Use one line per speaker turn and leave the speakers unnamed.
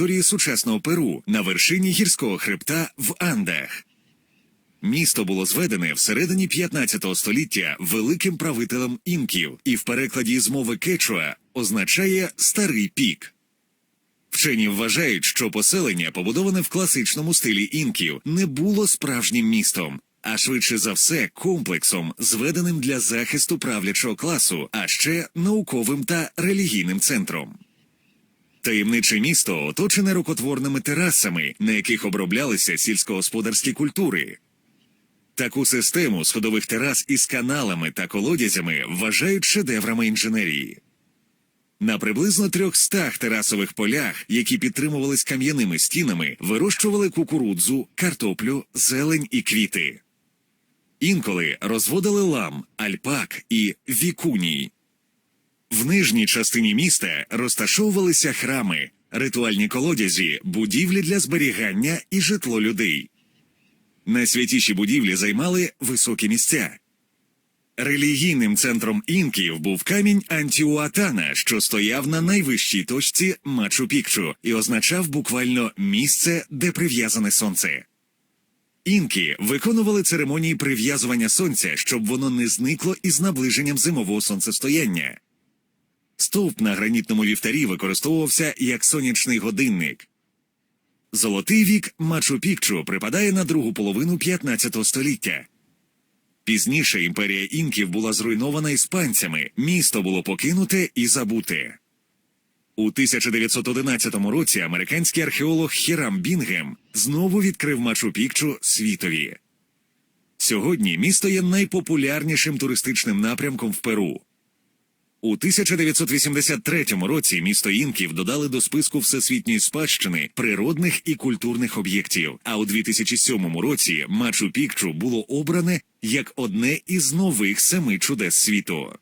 території сучасного Перу на вершині гірського хребта в Андах. Місто було зведене всередині 15 століття великим правителем інків і в перекладі з мови кечуа означає старий пік. Вчені вважають, що поселення, побудоване в класичному стилі інків, не було справжнім містом, а швидше за все комплексом, зведеним для захисту правлячого класу, а ще науковим та релігійним центром. Таємниче місто оточене рукотворними терасами, на яких оброблялися сільськогосподарські культури. Таку систему сходових терас із каналами та колодязями вважають шедеврами інженерії. На приблизно 300 терасових полях, які підтримувались кам'яними стінами, вирощували кукурудзу, картоплю, зелень і квіти. Інколи розводили лам, альпак і вікуній. В нижній частині міста розташовувалися храми, ритуальні колодязі, будівлі для зберігання і житло людей. Найсвятіші будівлі займали високі місця. Релігійним центром інків був камінь Антіуатана, що стояв на найвищій точці Мачу Пікчу і означав буквально місце, де прив'язане сонце. Інки виконували церемонії прив'язування сонця, щоб воно не зникло із наближенням зимового сонцестояння. Стовп на гранітному вівтарі використовувався як сонячний годинник. Золотий вік Мачу Пікчу припадає на другу половину 15 століття. Пізніше імперія інків була зруйнована іспанцями, місто було покинуте і забуте. У 1911 році американський археолог Хірам Бінгем знову відкрив Мачу Пікчу світові. Сьогодні місто є найпопулярнішим туристичним напрямком в Перу. У 1983 році місто інків додали до списку всесвітньої спадщини природних і культурних об'єктів. А у 2007 році Мачу Пікчу було обране як одне із нових семи чудес світу.